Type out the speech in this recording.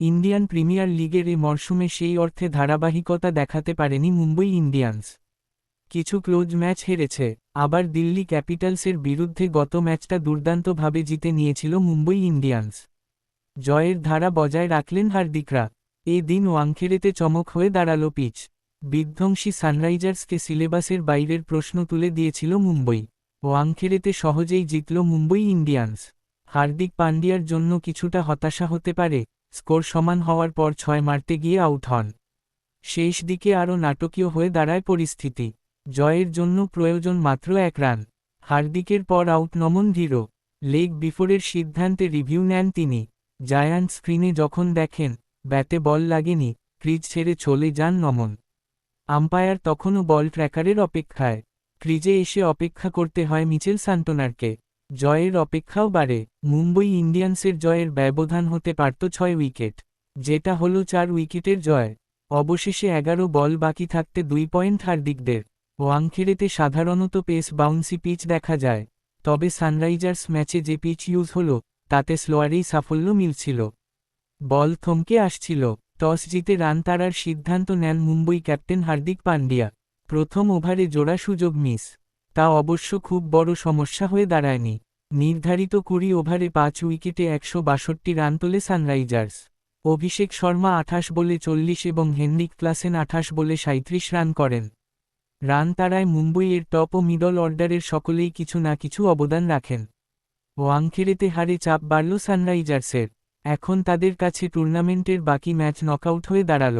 Indian premier লিগের এ মরশুমে সেই অর্থে ধারাবাহিকতা দেখাতে পারেনি মুম্বই ইন্ডিয়ান্স। কিছু ক্লোজ ম্যাচ হেরেছে, আবার দিল্লি ক্যাপিটালসের বিরুদ্ধে গত ম্যাচটা দুর্দান্তভাবে জিতে নিয়েছিল মুম্বই ইন্ডিয়ান্স। জয়ের ধারা বজায় রাখলেন হার্দিকরা। এ দিন ওয়াংখেড়েতে চমক হয়ে দাঁড়াল পিচ। বিধ্বংসী সানরাইজার্সকে সিলেবাসের বাইরের প্রশ্ন তুলে দিয়েছিল মুম্বই। ওয়াংখেড়েতে সহজেই জিতল মুম্বই ইন্ডিয়ান্স। হার্দিক পান্ডিয়ার জন্য কিছুটা হতাশা হতে পারে স্কোর সমান হওয়ার পর ছয় মারতে গিয়ে আউট হন। শেষ দিকে আরও নাটকীয় হয়ে দাঁড়ায় পরিস্থিতি। জয়ের জন্য প্রয়োজন মাত্র এক রান। হার্দিকের পর আউট নমন ধীর। লেগ বিফোরের সিদ্ধান্তে রিভিউ নেন তিনি। জায়ান্ট স্ক্রিনে যখন দেখেন, ব্যাটে বল লাগেনি, ক্রিজ ছেড়ে চলে যান নমন। আম্পায়ার তখনও বল ট্র্যাকারের অপেক্ষায়। ক্রিজে এসে অপেক্ষা করতে হয় মিচেল সান্টোনারকে। জয়ের অপেক্ষাও বাড়ে। মুম্বই ইন্ডিয়ান্সের জয়ের ব্যবধান হতে পারত ছয় উইকেট, যেটা হল চার উইকেটের জয়। অবশেষে এগারো বল বাকি থাকতে দুই পয়েন্ট হার্দিকদের। ওয়াংখেড়েতে সাধারণত পেস বাউন্সি পিচ দেখা যায়, তবে সানরাইজার্স ম্যাচে যে পিচ ইউজ হল, তাতে স্লোয়ারেই সাফল্য মিলছিল। বল থমকে আসছিল, টস জিতে রান তাড়ার সিদ্ধান্ত নেন মুম্বই ক্যাপ্টেন হার্দিক পান্ডিয়া। প্রথম ওভারে জোড়া সুযোগ মিস। তা অবশ্য খুব বড় সমস্যা হয়ে দাঁড়ায়নি। নির্ধারিত কুড়ি ওভারে পাঁচ উইকেটে একশো বাষট্টি রান তোলে সানরাইজার্স। অভিষেক শর্মা আঠাশ বলে চল্লিশ এবং হেনরিক ক্লাসেন আঠাশ বলে সাঁত্রিশ রান করেন। রান তারায় মুম্বইয়ের টপ ও মিডল অর্ডারের সকলেই কিছু না কিছু অবদান রাখেন। ওয়াংখেড়েতে হারে চাপ বাড়ল সানরাইজার্সের। এখন তাদের কাছে টুর্নামেন্টের বাকি ম্যাচ নকআউট হয়ে দাঁড়াল।